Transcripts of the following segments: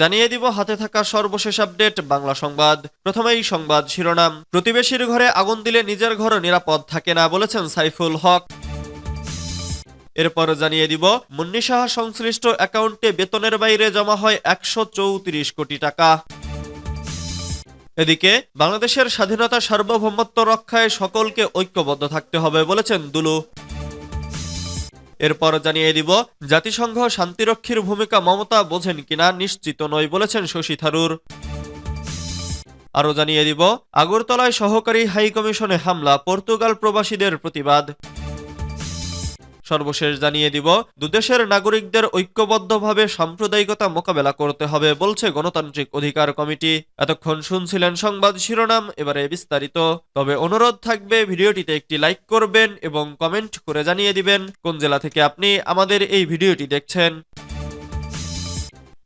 জানিয়ে দিব হাতে থাকা সর্বশেষ আপডেট, বাংলা সংবাদ। প্রথমেই সংবাদ শিরোনাম। প্রতিবেশীর ঘরে আগুন দিলে নিজের ঘরও নিরাপদ থাকে না বলেছেন সাইফুল হক। এরপর জানিয়ে দিব, মুন্নি সাহা সংশ্লিষ্ট অ্যাকাউন্টে বেতনের বাইরে জমা হয় একশো চৌত্রিশ কোটি টাকা। এদিকে, বাংলাদেশের স্বাধীনতা সার্বভৌমত্ব রক্ষায় সকলকে ঐক্যবদ্ধ থাকতে হবে বলেছেন দুলু। এরপর জানিয়ে দিব, জাতিসংঘ শান্তিরক্ষীর ভূমিকা মমতা বোঝেন কিনা নিশ্চিত নয় বলেছেন শশী থারুর। আরও জানিয়ে দিব, আগরতলায় সহকারী হাইকমিশনে হামলা, পর্তুগাল প্রবাসীদের প্রতিবাদ। সর্বশেষ জানিয়ে দিব, দুদেশের নাগরিকদের ঐক্যবদ্ধভাবে সাম্প্রদায়িকতা মোকাবেলা করতে হবে বলছে গণতান্ত্রিক অধিকার কমিটি। এতক্ষণ শুনছিলেন সংবাদ শিরোনাম, এবারে বিস্তারিত। তবে অনুরোধ থাকবে, ভিডিওটিতে একটি লাইক করবেন এবং কমেন্ট করে জানিয়ে দিবেন কোন জেলা থেকে আপনি আমাদের এই ভিডিওটি দেখছেন।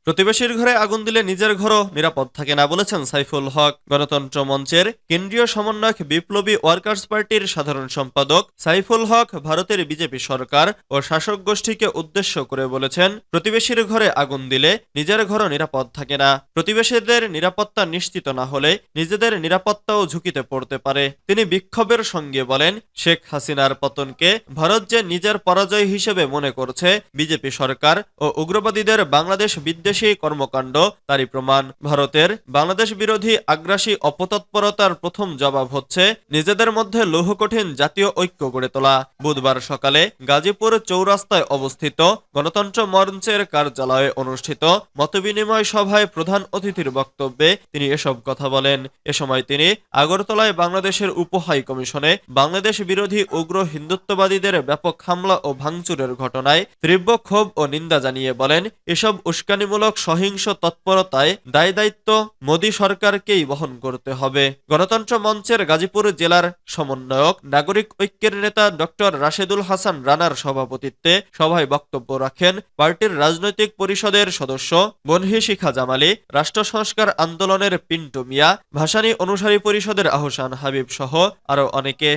প্রতিবেশীর ঘরে আগুন দিলে নিজের ঘরও নিরাপদ থাকে না বলেছেন সাইফুল হক। গণতন্ত্র মঞ্চের কেন্দ্রীয় সমন্বয়ক বিপ্লবী ওয়ার্কার্স পার্টির সাধারণ সম্পাদক সাইফুল হক ভারতের বিজেপি সরকার ও শাসক গোষ্ঠীকে উদ্দেশ্য করে বলেছেন, প্রতিবেশীর ঘরে আগুন দিলে নিজের ঘরও নিরাপদ থাকে না। প্রতিবেশীদের নিরাপত্তা নিশ্চিত না হলে নিজেদের নিরাপত্তাও ঝুঁকিতে পড়তে পারে। তিনি বিক্ষোভের সঙ্গে বলেন, শেখ হাসিনার পতনকে ভারত যে নিজের পরাজয় হিসেবে মনে করছে, বিজেপি সরকার ও উগ্রবাদীদের বাংলাদেশ বিদ্বেষী কর্মকাণ্ড, তারই প্রমাণ, ভারতের বাংলাদেশ বিরোধী আগ্রাসী অপতৎপরতার প্রথম জবাব হচ্ছে নিজেদের মধ্যে লৌহকঠিন জাতীয় ঐক্য গড়ে তোলা। বুধবার সকালে গাজীপুর চৌরাস্তায় অবস্থিত গণতন্ত্র মঞ্চের কার্যালয়ে অনুষ্ঠিত মতবিনিময় সভায় প্রধান অতিথির বক্তব্যে তিনি এসব কথা বলেন। এ সময় তিনি আগরতলায় বাংলাদেশের উপ হাই কমিশনে বাংলাদেশ বিরোধী উগ্র হিন্দুত্ববাদীদের ব্যাপক হামলা ও ভাঙচুরের ঘটনায় তীব্র ক্ষোভ ও নিন্দা জানিয়ে বলেন, এসব উস্কানিমূলক সহিংস তৎপরতায় দায় দায়িত্ব মোদী সরকারকেই বহন করতে হবে। গণতন্ত্র মঞ্চের গাজীপুর জেলার সমন্বয়ক, নাগরিক ঐক্যের নেতা ডক্টর রাশেদুল হাসান রানার সভাপতিত্বে সভায় বক্তব্য রাখেন পার্টির রাজনৈতিক পরিষদের সদস্য বনহি শিখা জামালি, রাষ্ট্র সংস্কার আন্দোলনের পিন্টু মিয়া, ভাসানী অনুসারী পরিষদের আহসান হাবিব সহ আরও অনেকে।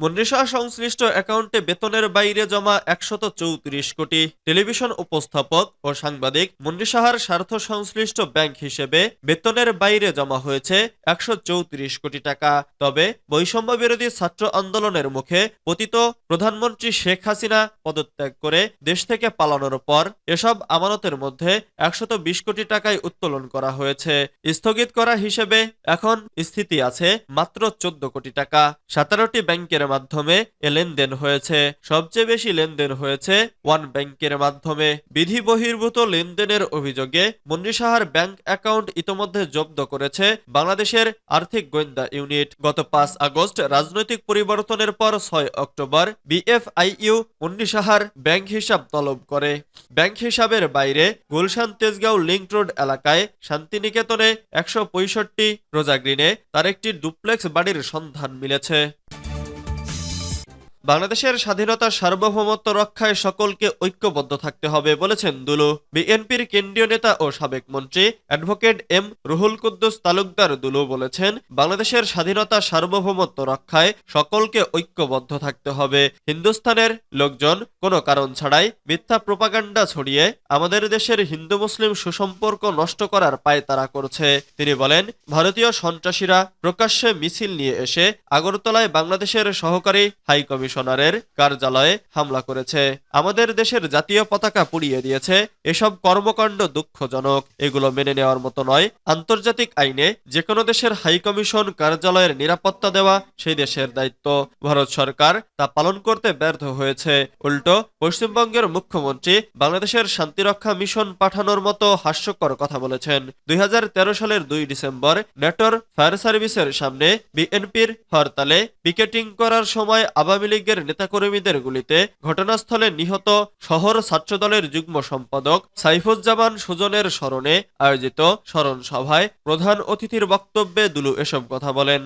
মুন্নিশাহ সংশ্লিষ্ট অ্যাকাউন্টে বেতনের বাইরে জমা একশত চৌত্রিশ কোটি। টেলিভিশন উপস্থাপক ও সাংবাদিক মুন্নিশাহার স্বার্থ সংশ্লিষ্ট ব্যাংক হিসেবে বেতনের বাইরে জমা হয়েছে একশো চৌত্রিশ কোটি টাকা। তবে বৈষম্য বিরোধী ছাত্র আন্দোলনের মুখে পতিত প্রধানমন্ত্রী শেখ হাসিনা পদত্যাগ করে দেশ থেকে পালানোর পর এসব আমানতের মধ্যে একশত কোটি টাকায় উত্তোলন করা হয়েছে। স্থগিত করা হিসেবে এখন স্থিতি আছে মাত্র চোদ্দ কোটি টাকা। সতেরোটি ব্যাংকের মাধ্যমে এ লেনদেন হয়েছে। সবচেয়ে বেশি লেনদেন হয়েছে ওয়ান ব্যাংকের মাধ্যমে। বিধি বহির্ভূত লেনদেনের অভিযোগে মুন্নি সাহার ব্যাংক অ্যাকাউন্ট ইতোমধ্যে জব্দ করেছে বাংলাদেশের আর্থিক গোয়েন্দা ইউনিট। গত পাঁচ আগস্ট রাজনৈতিক পরিবর্তনের পর ছয় অক্টোবর বিএফআইইউ মুন্নি সাহার ব্যাংক হিসাব তলব করে। ব্যাংক হিসাবের বাইরে গুলশান তেজগাঁও লিঙ্ক রোড এলাকায় শান্তিনিকেতনে একশো পঁয়ষট্টি রোজাগ্রিনে তার একটি ডুপ্লেক্স বাড়ির সন্ধান মিলেছে। বাংলাদেশের স্বাধীনতা সার্বভৌমত্ব রক্ষায় সকলকে ঐক্যবদ্ধ থাকতে হবে বলেছেন দুলু। বিএনপির কেন্দ্রীয় নেতা ও সাবেক মন্ত্রী অ্যাডভোকেট এম রুহুল কুদ্দুস তালুকদার দুলু বলেছেন, বাংলাদেশের স্বাধীনতা সার্বভৌমত্ব রক্ষায় সকলকে ঐক্যবদ্ধ থাকতে হবে। হিন্দুস্তানের লোকজন কোনো কারণ ছাড়াই মিথ্যা প্রোপাগান্ডা ছড়িয়ে আমাদের দেশের হিন্দু মুসলিম সুসম্পর্ক নষ্ট করার পায় তারা করছে। তিনি বলেন, ভারতীয় সন্ত্রাসীরা প্রকাশ্যে মিছিল নিয়ে এসে আগরতলায় বাংলাদেশের সহকারী হাই কমিশনারের কার্যালয়ে হামলা করেছে। আমাদের দেশের জাতীয় পতাকা পুড়িয়ে দিয়েছে। এসব কর্মকাণ্ড দুঃখজনক। এগুলো মেনে নেওয়ার মতো নয়। আন্তর্জাতিক আইনে যে কোনো দেশের হাই কমিশন কার্যালয়ের নিরাপত্তা দেওয়া সেই দেশের দায়িত্ব। ভারত সরকার তা পালন করতে ব্যর্থ হয়েছে। উল্টো, পশ্চিমবঙ্গের মুখ্যমন্ত্রী বাংলাদেশের শান্তিরক্ষা মিশন পাঠানোর মতো হাস্যকর কথা বলেছেন। দুই হাজার তেরো সালের দুই ডিসেম্বর নেটোর ফায়ার সার্ভিসের সামনে বিএনপির হরতালে পিকেটিং করার সময় আওয়ামী লীগের নেতাকর্মীদের গুলিতে ঘটনাস্থলে নিহত শহর ছাত্রদলের যুগ্ম সম্পাদক সাইফুজ্জামান সুজনের স্মরণে আয়োজিত স্মরণ সভায় প্রধান অতিথির বক্তব্যে দুলু এসব কথা বলেন।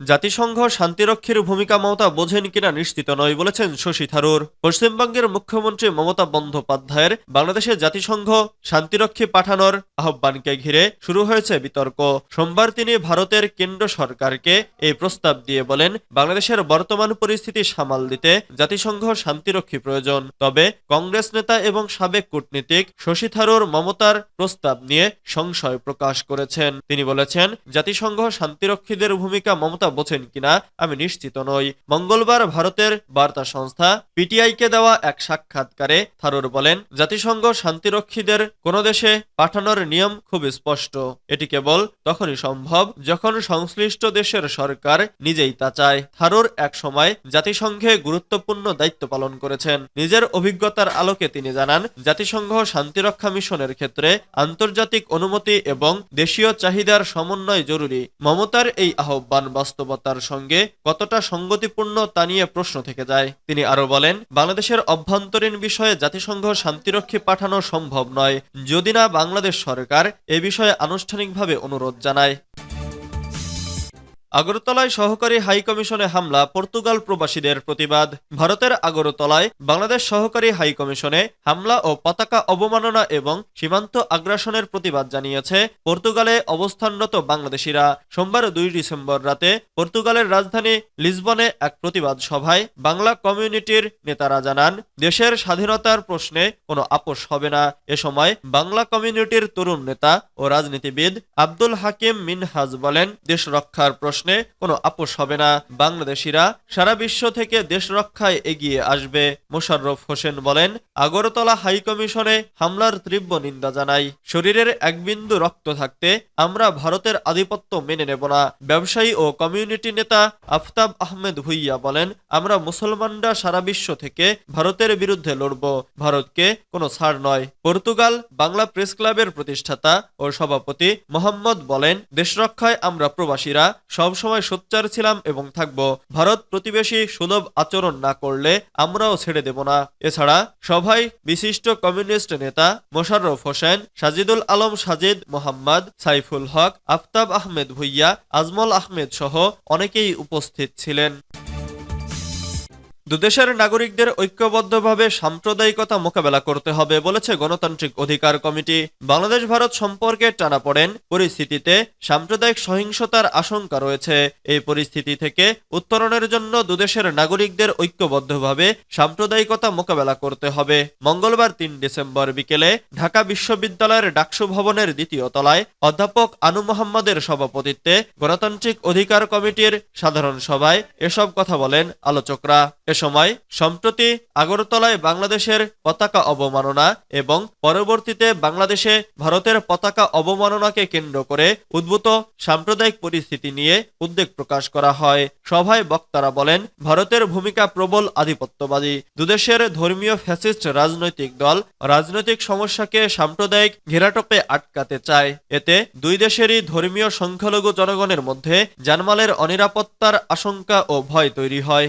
জাতিসংঘ শান্তিরক্ষীর ভূমিকা মমতা বোঝেন কিনা নিশ্চিত নয় বলেছেন শশী থারুর। পশ্চিমবঙ্গের মুখ্যমন্ত্রী মমতা বন্দ্যোপাধ্যায়ের বাংলাদেশে জাতিসংঘ শান্তিরক্ষী পাঠানোর আহ্বানকে ঘিরে শুরু হয়েছে বিতর্ক। সোমবার তিনি ভারতের কেন্দ্র সরকারকে এই প্রস্তাব দিয়ে বলেন, বাংলাদেশের বর্তমান পরিস্থিতি সামাল দিতে জাতিসংঘ শান্তিরক্ষী প্রয়োজন। তবে কংগ্রেস নেতা এবং সাবেক কূটনীতিক শশী থারুর মমতার প্রস্তাব নিয়ে সংশয় প্রকাশ করেছেন। তিনি বলেছেন, জাতিসংঘ শান্তিরক্ষীদের ভূমিকা মমতা বোঝেন কিনা আমি নিশ্চিত নই। মঙ্গলবার ভারতের বার্তা সংস্থা পিটিআইকে দেওয়া এক সাক্ষাৎকারে থারুর বলেন, জাতিসংঘ শান্তিরক্ষীদের কোনো দেশে পাঠানোর নিয়ম খুব স্পষ্ট। এটি কেবল তখনই সম্ভব যখন সংশ্লিষ্ট দেশের সরকার নিজেই তা চায়। থারুর এক সময় জাতিসংঘে গুরুত্বপূর্ণ দায়িত্ব পালন করেছেন। নিজের অভিজ্ঞতার আলোকে তিনি জানান, জাতিসংঘ শান্তিরক্ষা মিশনের ক্ষেত্রে আন্তর্জাতিক অনুমতি এবং দেশীয় চাহিদার সমন্বয় জরুরি। মমতার এই আহ্বান বাস্তবতার সঙ্গে কতটা সঙ্গতিপূর্ণ তা নিয়ে প্রশ্ন থেকে যায়। তিনি আরও বলেন, বাংলাদেশের অভ্যন্তরীণ বিষয়ে জাতিসংঘ শান্তিরক্ষী পাঠানো সম্ভব নয়। যদি না বাংলাদেশ সরকার এ বিষয়ে আনুষ্ঠানিকভাবে অনুরোধ জানায়। আগরতলায় সহকারী হাই কমিশনে হামলা, পর্তুগাল প্রবাসীদের প্রতিবাদ। ভারতের আগরতলায় বাংলাদেশ সহকারী হাই কমিশনে হামলা ও পতাকা অবমাননা এবং সীমান্ত আগ্রাসনের প্রতিবাদ জানিয়েছে পর্তুগালে অবস্থানরত বাংলাদেশিরা। সোমবার দুই ডিসেম্বর রাতে পর্তুগালের রাজধানী লিসবনে এক প্রতিবাদ সভায় বাংলা কমিউনিটির নেতারা জানান, দেশের স্বাধীনতার প্রশ্নে কোনো আপোষ হবে না। এ সময় বাংলা কমিউনিটির তরুণ নেতা ও রাজনীতিবিদ আব্দুল হাকিম মিনহাজ বলেন, দেশ রক্ষার প্রশ্নে কোনো আপোষ হবে না। বাংলাদেশিরা সারা বিশ্ব থেকে দেশ রক্ষায় এগিয়ে আসবে, মোশাররফ হোসেন বলেন। আগরতলা হাই কমিশনে হামলার তীব্র নিন্দা জানাই। শরীরের এক বিন্দু রক্ত থাকতে আমরা ভারতের আধিপত্য মেনে নেব না। ব্যবসায়ী ও কমিউনিটি নেতা আফতাব আহমেদ ভুইয়া বলেন, আমরা মুসলমানরা সারা বিশ্ব থেকে ভারতের বিরুদ্ধে লড়ব। ভারতকে কোনো ছাড় নয়। পর্তুগাল বাংলা প্রেস ক্লাবের প্রতিষ্ঠাতা ও সভাপতি মোহাম্মদ বলেন, দেশ রক্ষায় আমরা প্রবাসীরা সবসময় সোচ্চার ছিলাম এবং থাকব। ভারত প্রতিবেশী সুলভ আচরণ না করলে আমরাও ছেড়ে দেব না। এছাড়া সভায় বিশিষ্ট কমিউনিস্ট নেতা মোশাররফ হোসেন, সাজিদুল আলম সাজিদ মোহাম্মদ, সাইফুল হক, আফতাব আহমেদ ভুইয়া, আজমল আহমেদ সহ অনেকেই উপস্থিত ছিলেন। দুদেশের নাগরিকদের ঐক্যবদ্ধভাবে সাম্প্রদায়িকতা মোকাবেলা করতে হবে বলেছে গণতান্ত্রিক অধিকার কমিটি। বাংলাদেশ ভারত সম্পর্কে টানাপড়েন পরিস্থিতিতে সাম্প্রদায়িক সহিংসতার আশঙ্কা রয়েছে। এই পরিস্থিতি থেকে উত্তরণের জন্য দুদেশের নাগরিকদের ঐক্যবদ্ধভাবে সাম্প্রদায়িকতা মোকাবেলা করতে হবে। মঙ্গলবার তিন ডিসেম্বর বিকেলে ঢাকা বিশ্ববিদ্যালয়ের ডাকসু ভবনের দ্বিতীয় তলায় অধ্যাপক আনু মোহাম্মদের সভাপতিত্বে গণতান্ত্রিক অধিকার কমিটির সাধারণ সভায় এসব কথা বলেন আলোচকরা। সময় সম্প্রতি আগরতলায় বাংলাদেশের পতাকা অবমাননা এবং পরবর্তীতে বাংলাদেশে ভারতের পতাকা অবমাননাকে কেন্দ্র করে উদ্ভূত সাম্প্রদায়িক পরিস্থিতি নিয়ে উদ্বেগ প্রকাশ করা হয়। সভায় বক্তারা বলেন, ভারতের ভূমিকা প্রবল আধিপত্যবাদী। দুদেশের ধর্মীয় ফ্যাসিস্ট রাজনৈতিক দল রাজনৈতিক সমস্যাকে সাম্প্রদায়িক ঘেরাটোপে আটকাতে চায়। এতে দুই দেশেরই ধর্মীয় সংখ্যালঘু জনগণের মধ্যে জানমালের অনিরাপত্তার আশঙ্কা ও ভয় তৈরি হয়।